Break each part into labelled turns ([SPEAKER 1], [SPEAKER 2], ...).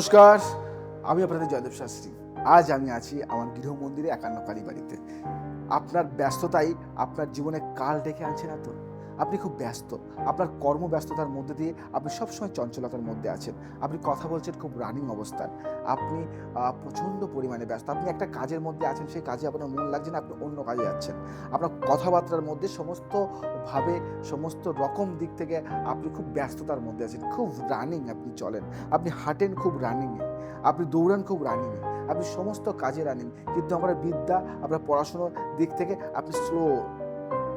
[SPEAKER 1] নমস্কার, আমি আপনাদের জয়দেব শাস্ত্রী। আজ আমি আছি আমার গৃহমন্দিরে একান্ন কালী বাড়িতে। আপনার ব্যস্ততাই আপনার জীবনে কাল ডেকে আনছে না তো? আপনি খুব ব্যস্ত। আপনার কর্মব্যস্ততার মধ্যে দিয়ে আপনি সবসময় চঞ্চলতার মধ্যে আছেন। আপনি কথা বলছেন খুব রানিং অবস্থায়। আপনি প্রচণ্ড পরিমাণে ব্যস্ত। আপনি একটা কাজের মধ্যে আছেন, সেই কাজে আপনার মন লাগছে না, আপনি অন্য কাজে যাচ্ছেন। আপনার কথাবার্তার মধ্যে সমস্তভাবে সমস্ত রকম দিক থেকে আপনি খুব ব্যস্ততার মধ্যে আছেন। খুব রানিং আপনি চলেন। আপনি হাঁটেন খুব রানিংয়ে আপনি দৌড়ান খুব রানিংয়ে আপনি সমস্ত কাজে রানিং। কিন্তু আপনার বিদ্যা, আপনার পড়াশুনোর দিক থেকে আপনি স্লো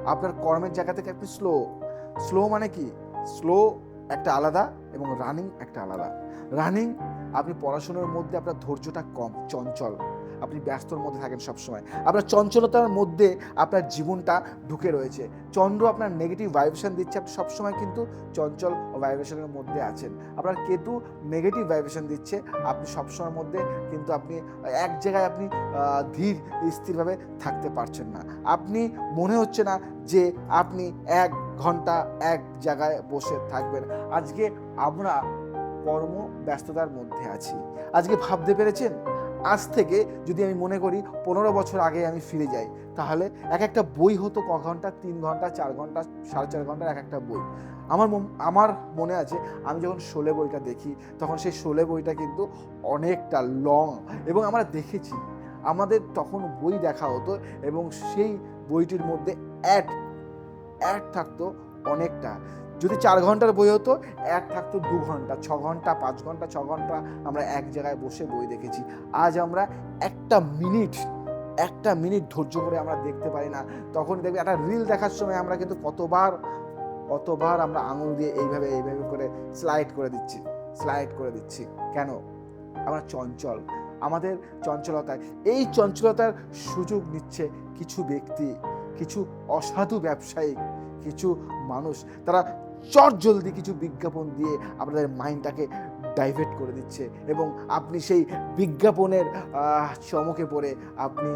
[SPEAKER 1] আপনার কর্মের জায়গা থেকে আপনি স্লো স্লো মানে কি? স্লো একটা আলাদা এবং রানিং একটা আলাদা। রানিং আপনি পড়াশোনার মধ্যে আপনার ধৈর্যটা কম, চঞ্চল। আপনি ব্যস্তর মধ্যে থাকেন সবসময়। আপনার চঞ্চলতার মধ্যে আপনার জীবনটা ঢুকে রয়েছে। চন্দ্র আপনার নেগেটিভ ভাইব্রেশন দিচ্ছে। আপনি সবসময় কিন্তু চঞ্চল ভাইব্রেশনের মধ্যে আছেন। আপনার কেতু নেগেটিভ ভাইব্রেশন দিচ্ছে। আপনি সবসময়ের মধ্যে কিন্তু আপনি, এক জায়গায় আপনি ধীর, স্থিরভাবে থাকতে পারছেন না। আপনি, মনে হচ্ছে না যে আপনি এক ঘণ্টা, এক জায়গায় বসে থাকবেন। আজকে আমরা কর্ম ব্যস্ততার মধ্যে আছি। আজকে ভাবতে পেরেছেন? আজ থেকে যদি আমি মনে করি পনেরো বছর আগে আমি ফিরে যাই, তাহলে এক একটা বই হতো ক ঘণ্টা, তিন ঘণ্টা, চার ঘণ্টা, সাড়ে চার ঘণ্টার এক একটা বই। আমার আমার মনে আছে আমি যখন শোলে বইটা দেখি, তখন সেই শোলে বইটা কিন্তু অনেকটা লং এবং আমরা দেখেছি, আমাদের তখন বই দেখা হতো এবং সেই বইটির মধ্যে অ্যাড অ্যাড থাকতো অনেকটা। যদি চার ঘণ্টার বই হতো, এক থাকতো দু ঘণ্টা, ছ ঘণ্টা, পাঁচ ঘণ্টা, ছ ঘণ্টা, আমরা এক জায়গায় বসে বই দেখেছি। আজ আমরা একটা মিনিট একটা মিনিট ধৈর্য করে আমরা দেখতে পারি না। তখন দেখবে একটা রিল দেখার সময় আমরা কিন্তু কতবার কতবার আমরা আঙুল দিয়ে এইভাবে এইভাবে করে স্লাইড করে দিচ্ছি স্লাইড করে দিচ্ছি। কেন? আমরা চঞ্চল। আমাদের চঞ্চলতায়, এই চঞ্চলতার সুযোগ নিচ্ছে কিছু ব্যক্তি, কিছু অসাধু ব্যবসায়িক কিছু মানুষ তারা চট জলদি কিছু বিজ্ঞাপন দিয়ে আপনাদের মাইন্ডটাকে ডাইভার্ট করে দিচ্ছে এবং আপনি সেই বিজ্ঞাপনের চমকে পড়ে আপনি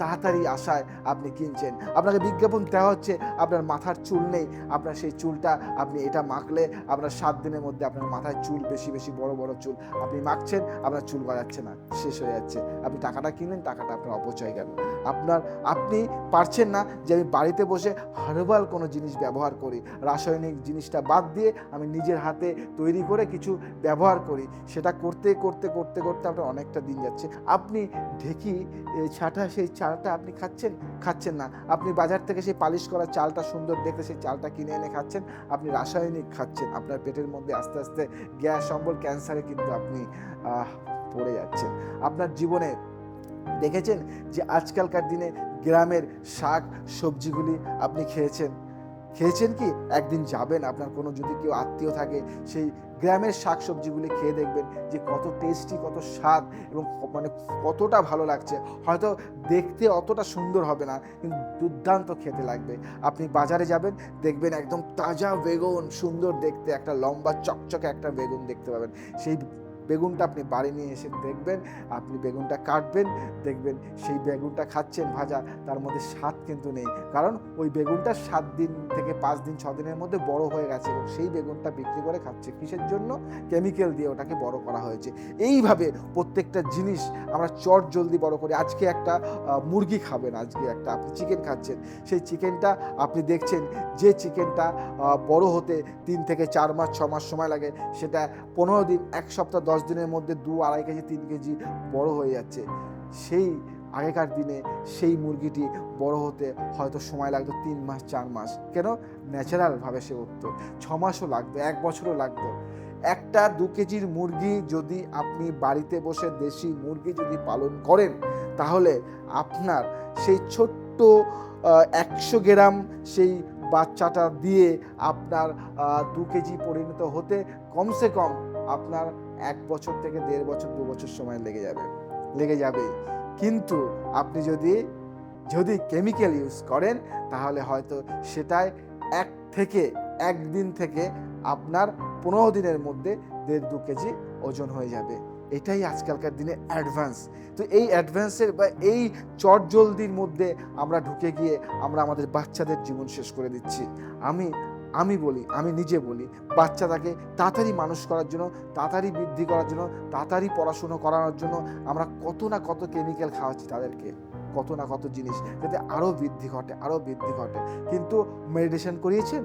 [SPEAKER 1] তাড়াতাড়ি আশায় আপনি কিনছেন। আপনাকে বিজ্ঞাপন দেওয়া হচ্ছে, আপনার মাথার চুল নেই, আপনার সেই চুলটা আপনি এটা মাখলে আপনার সাত দিনের মধ্যে আপনার মাথায় চুল, বেশি বেশি, বড় বড় চুল আপনি মাখছেন, আপনার চুল গজাচ্ছে না, শেষ হয়ে যাচ্ছে। আপনি টাকাটা কিনলেন, টাকাটা আপনার অপচয় গেল। আপনার, আপনি পারছেন না যে আমি বাড়িতে বসে হার্বাল কোনো জিনিস ব্যবহার করি। রাসায়নিক জিনিসটা বাদ দিয়ে আমি নিজের হাতে তৈরি করে কিছু ব্যবহার করি, সেটা করতে করতে করতে করতে আপনার অনেকটা দিন যাচ্ছে। আপনি ঢেকি ছাটা, সেই চালটা আপনি খাচ্ছেন? খাচ্ছেন না। আপনি বাজার থেকে সেই পালিশ করা চালটা সুন্দর দেখতে সেই চালটা কিনে এনে খাচ্ছেন, আপনি রাসায়নিক খাচ্ছেন। আপনার পেটের মধ্যে আস্তে আস্তে গ্যাস, অম্বল, ক্যান্সারে কিন্তু আপনি পড়ে যাচ্ছেন। আপনার জীবনে দেখেছেন যে আজকালকার দিনে গ্রামের শাক, সবজিগুলি আপনি খেয়েছেন? খেয়েছেন কি? একদিন যাবেন, আপনার কোনো যদি কেউ আত্মীয় থাকে, সেই গ্রামের শাক সবজিগুলি খেয়ে দেখবেন যে কত টেস্টি কত স্বাদ এবং মানে কতটা ভালো লাগছে। হয়তো দেখতে অতটা সুন্দর হবে না, কিন্তু দুর্দান্ত খেতে লাগবে। আপনি বাজারে যাবেন, দেখবেন একদম তাজা বেগুন, সুন্দর দেখতে, একটা লম্বা চকচকে একটা বেগুন দেখতে পাবেন। সেই বেগুনটা আপনি বাড়ি নিয়ে এসে দেখবেন, আপনি বেগুনটা কাটবেন, দেখবেন সেই বেগুনটা খাচ্ছেন ভাজা, তার মধ্যে স্বাদ কিন্তু নেই। কারণ ওই বেগুনটা সাত দিন থেকে পাঁচ দিন, ছ দিনের মধ্যে বড় হয়ে গেছে এবং সেই বেগুনটা বিক্রি করে খাচ্ছে কিসের জন্য? কেমিক্যাল দিয়ে ওটাকে বড় করা হয়েছে। এইভাবে প্রত্যেকটা জিনিস আমরা চট জলদি বড় করি। আজকে একটা মুরগি খাবেন আজকে একটা, আপনি চিকেন খাচ্ছেন। সেই চিকেনটা আপনি দেখছেন যে চিকেনটা বড় হতে তিন থেকে চার মাস, ছ মাস সময় লাগে, সেটা পনেরো দিন, এক সপ্তাহ, দশ দিনের মধ্যে দু আড়াই কেজি, তিন কেজি বড় হয়ে যাচ্ছে। সেই আগেকার দিনে সেই মুরগিটি বড় হতে হয়তো সময় লাগতো তিন মাস, চার মাস। কেন? ন্যাচারালভাবে সে উঠতো। ছ মাসও লাগতো, এক বছরও লাগতো। একটা দু কেজির মুরগি যদি আপনি বাড়িতে বসে দেশি মুরগি যদি পালন করেন, তাহলে আপনার সেই ছোট্ট একশো গ্রাম সেই বাচ্চাটা দিয়ে আপনার দু কেজি পরিণত হতে কমসে কম আপনার এক বছর থেকে দেড় বছর, দু বছর সময় লেগে যাবে লেগে যাবে। কিন্তু আপনি যদি যদি কেমিক্যাল ইউজ করেন, তাহলে হয়তো সেটাই এক থেকে, একদিন থেকে আপনার পনেরো দিনের মধ্যে দেড় দু কেজি ওজন হয়ে যাবে। এটাই আজকালকার দিনে অ্যাডভান্স তো এই অ্যাডভান্সের বা এই চট জলদির মধ্যে আমরা ঢুকে গিয়ে আমরা আমাদের বাচ্চাদের জীবন শেষ করে দিচ্ছি। আমি আমি বলি, আমি নিজে বলি, বাচ্চাটাকে তাড়াতাড়ি মানুষ করার জন্য, তাড়াতাড়ি বৃদ্ধি করার জন্য, তাড়াতাড়ি পড়াশুনো করানোর জন্য আমরা কত না কত কেমিক্যাল খাওয়াচ্ছি তাদেরকে। কত না কত জিনিস যাতে আরও বৃদ্ধি ঘটে আরও বৃদ্ধি ঘটে। কিন্তু মেডিটেশন করিয়েছেন?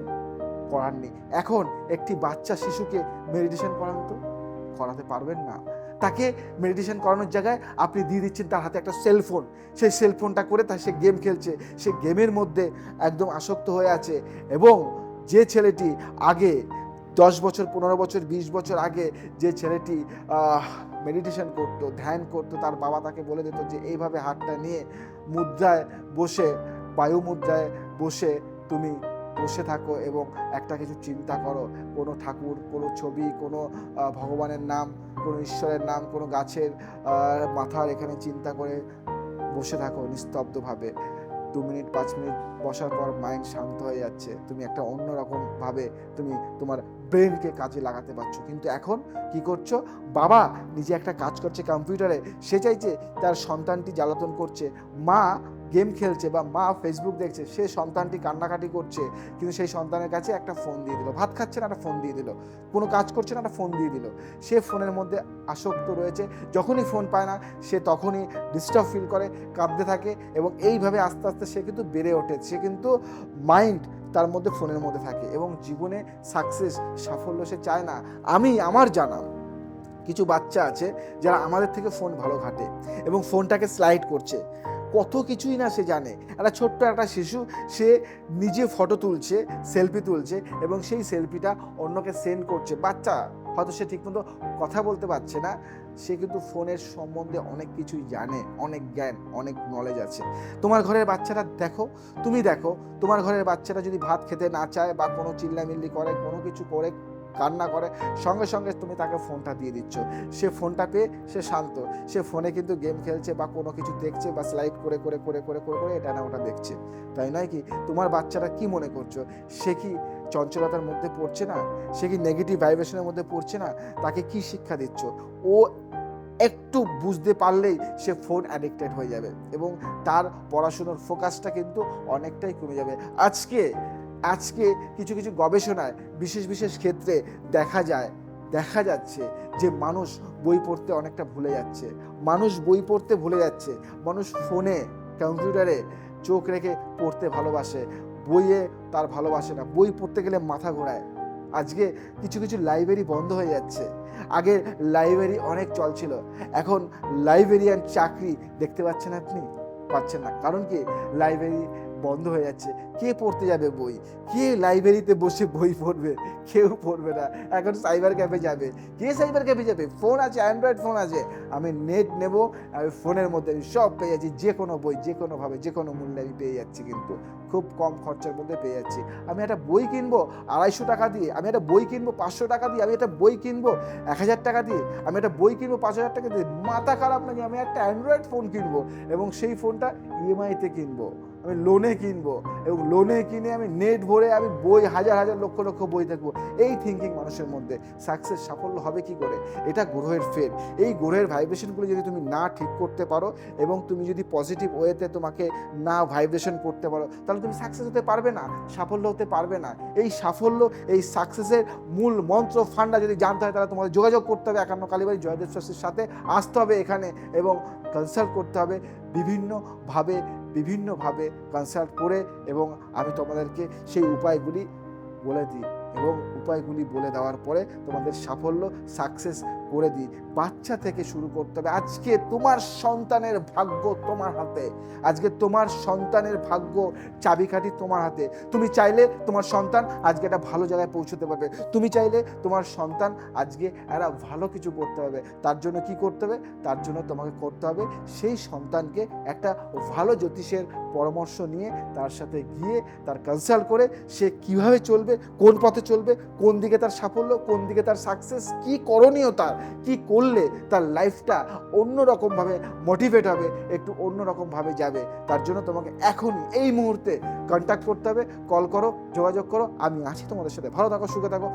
[SPEAKER 1] করাননি এখন একটি বাচ্চা শিশুকে মেডিটেশন করান তো? করাতে পারবেন না। তাকে মেডিটেশন করানোর জায়গায় আপনি দিয়ে দিচ্ছেন তার হাতে একটা সেলফোন সেই সেলফোনটা করে তার সে গেম খেলছে। সে গেমের মধ্যে একদম আসক্ত হয়ে আছে এবং যে ছেলেটি আগে দশ বছর, পনেরো বছর, বিশ বছর আগে যে ছেলেটি মেডিটেশন করতো, ধ্যান করতো, তার বাবা তাকে বলে দিত যে এইভাবে হাতটা নিয়ে মুদ্রায় বসে, বায়ু মুদ্রায় বসে তুমি বসে থাকো এবং একটা কিছু চিন্তা করো। কোনো ঠাকুর, কোনো ছবি, কোনো ভগবানের নাম, কোনো ঈশ্বরের নাম, কোনো গাছের মাথার এখানে চিন্তা করে বসে থাকো নিস্তব্ধভাবে। দু মিনিট, পাঁচ মিনিট বসার পর মাইন্ড শান্ত হয়ে যাচ্ছে। তুমি একটা অন্যরকমভাবে তুমি তোমার ব্রেনকে কাজে লাগাতে পারছ। কিন্তু এখন কি করছ? বাবা নিজে একটা কাজ করছে কম্পিউটারে সে চাইছে তার সন্তানটি জ্বালাতন করছে। মা গেম খেলছে বা মা ফেসবুক দেখছে, সে সন্তানটি কান্নাকাটি করছে, কিন্তু সেই সন্তানের কাছে একটা ফোন দিয়ে দিল। ভাত খাচ্ছে না, একটা ফোন দিয়ে দিল। কোনো কাজ করছে না, একটা ফোন দিয়ে দিল। সে ফোনের মধ্যে আসক্ত রয়েছে। যখনই ফোন পায় না, সে তখনই ডিস্টার্ব ফিল করে, কাঁদতে থাকে এবং এইভাবে আস্তে আস্তে সে কিন্তু বেড়ে ওঠে। সে কিন্তু মাইন্ড তার মধ্যে ফোনের মধ্যে থাকে এবং জীবনে সাকসেস সাফল্য সে চায় না। আমি, আমার জানা কিছু বাচ্চা আছে যারা আমাদের থেকে ফোন ভালো ঘাটে এবং ফোনটাকে স্লাইড করছে। কত কিছুই না সে জানে। একটা ছোট্ট একটা শিশু, সে নিজে ফটো তুলছে সেলফি তুলছে এবং সেই সেলফিটা অন্যকে সেন্ড করছে। বাচ্চা, হয়তো সে ঠিকমতো কথা বলতে পারছে না, সে কিন্তু ফোনের সম্বন্ধে অনেক কিছুই জানে, অনেক জ্ঞান, অনেক নলেজ আছে। তোমার ঘরের বাচ্চাটা দেখো, তুমি দেখো, তোমার ঘরের বাচ্চাটা যদি ভাত খেতে না চায় বা কোনো চিল্লামিল্লি করে, কোনো কিছু করে কান্না করে, সঙ্গে সঙ্গে তুমি তাকে ফোনটা দিয়ে দিচ্ছ। সে ফোনটা পেয়ে সে শান্ত। সে ফোনে কিন্তু গেম খেলছে বা কোনো কিছু দেখছে বা স্লাইড করে করে করে করে করে করে এটা না ওটা দেখছে। তাই নয় কি? তোমার বাচ্চারা কি মনে করছ? সে কি চঞ্চলতার মধ্যে পড়ছে না? সে কি নেগেটিভ ভাইব্রেশনের মধ্যে পড়ছে না? তাকে কি শিক্ষা দিচ্ছ? ও একটু বুঝতে পারলেই সে ফোন অ্যাডিক্টেড হয়ে যাবে এবং তার পড়াশুনোর ফোকাসটা কিন্তু অনেকটাই কমে যাবে। আজকে আজকে কিছু কিছু গবেষণায় বিশেষ বিশেষ ক্ষেত্রে দেখা যায়, দেখা যাচ্ছে যে মানুষ বই পড়তে অনেকটা ভুলে যাচ্ছে। মানুষ বই পড়তে ভুলে যাচ্ছে। মানুষ ফোনে কম্পিউটারে চোখ রেখে পড়তে ভালোবাসে। বইয়ে তার ভালোবাসে না। বই পড়তে গেলে মাথা ঘোরায়। আজকে কিছু কিছু লাইব্রেরি বন্ধ হয়ে যাচ্ছে। আগে লাইব্রেরি অনেক চলছিল। এখন লাইব্রেরিয়ান চাকরি দেখতে পাচ্ছেন আপনি? পাচ্ছেন না। কারণ কি? লাইব্রেরি বন্ধ হয়ে যাচ্ছে। কে পড়তে যাবে বই? কে লাইব্রেরিতে বসে বই পড়বে? কেউ পড়বে না। এখন সাইবার ক্যাফে যাবে। কে সাইবার ক্যাফে যাবে? ফোন আছে অ্যান্ড্রয়েড ফোন আছে। আমি নেট নেব, আমি ফোনের মধ্যে আমি সব পেয়ে যাচ্ছি। যে কোনো বই যে কোনোভাবে যে কোনো মূল্যে আমি পেয়ে যাচ্ছি কিন্তু খুব কম খরচার মধ্যে পেয়ে যাচ্ছি। আমি একটা বই কিনবো আড়াইশো টাকা দিয়ে, আমি একটা বই কিনবো পাঁচশো টাকা দিয়ে, আমি একটা বই কিনবো এক হাজার টাকা দিয়ে, আমি একটা বই কিনবো পাঁচ হাজার টাকা দিয়ে। মাথা খারাপ নাকি? আমি একটা অ্যান্ড্রয়েড ফোন কিনবো এবং সেই ফোনটা ইএমআইতে কিনবো। আমি লোনে কিনবো এবং লোনে কিনে আমি নেট ভরে আমি বই হাজার হাজার, লক্ষ লক্ষ বই দেখব। এই থিঙ্কিং মানুষের মধ্যে সাকসেস সাফল্য হবে কি করে? এটা গ্রহের ফের এই গ্রহের ভাইব্রেশনগুলো যদি তুমি না ঠিক করতে পারো এবং তুমি যদি পজিটিভ ওয়েতে তোমাকে না ভাইব্রেশন করতে পারো, তাহলে তুমি সাকসেস হতে পারবে না, সাফল্য হতে পারবে না। এই সাফল্য, এই সাকসেসের মূল মন্ত্র, ফান্ডা যদি জানতে হয়, তাহলে তোমাদের যোগাযোগ করতে হবে একান্ন কালীবাড়ি জয়দেব শাস্ত্রীর সাথে। আসতে হবে এখানে এবং কনসাল্ট করতে হবে। বিভিন্নভাবে বিভিন্নভাবে কনসাল্ট করে এবং আমি তোমাদেরকে সেই উপায়গুলি বলে দিই এবং উপায়গুলি বলে দেওয়ার পরে তোমাদের সাফল্য সাকসেস করে দিই। বাচ্চা থেকে শুরু করতে হবে। আজকে তোমার সন্তানের ভাগ্য তোমার হাতে। আজকে তোমার সন্তানের ভাগ্য চাবিকাঠি তোমার হাতে। তুমি চাইলে তোমার সন্তান আজকে একটা ভালো জায়গায় পৌঁছতে পারবে। তুমি চাইলে তোমার সন্তান আজকে একটা ভালো কিছু করতে হবে তার জন্য কি করতে হবে? তার জন্য তোমাকে করতে হবে সেই সন্তানকে একটা ভালো জ্যোতিষের পরামর্শ নিয়ে তার সাথে গিয়ে তার কনসাল্ট করে সে কীভাবে চলবে, কোন পথে চলবে, কোন দিকে তার সাফল্য, কোন দিকে তার সাকসেস কি করণীয় তার? কি করলে তার লাইফটা অন্যরকমভাবে মোটিভেট হবে, একটু অন্যরকমভাবে যাবে? তার জন্য তোমাকে এখনই এই মুহূর্তে কন্ট্যাক্ট করতে হবে। কল করো, যোগাযোগ করো। আমি আছি তোমাদের সাথে। ভালো থাকো, সুখে থাকো।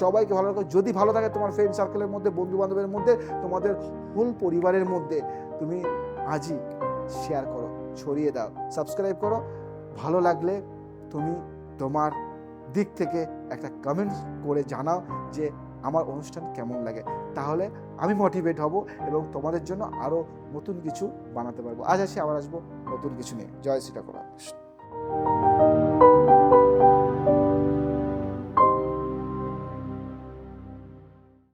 [SPEAKER 1] সবাইকে ভালো রাখো। যদি ভালো থাকে তোমার ফ্রেন্ড সার্কেলের মধ্যে বন্ধু বান্ধবের মধ্যে, তোমাদের হোল পরিবারের মধ্যে, তুমি আজই শেয়ার করো, ছড়িয়ে দাও সাবস্ক্রাইব করো। ভালো লাগলে তুমি তোমার দিক থেকে একটা কমেন্ট করে জানাও যে আমার অনুষ্ঠান কেমন লাগে, তাহলে আমি মোটিভেট হব এবং তোমাদের জন্য আরও নতুন কিছু বানাতে পারব। আজ আসি, আবার আসব নতুন কিছু নিয়ে। জয় শ্রী ঠাকুর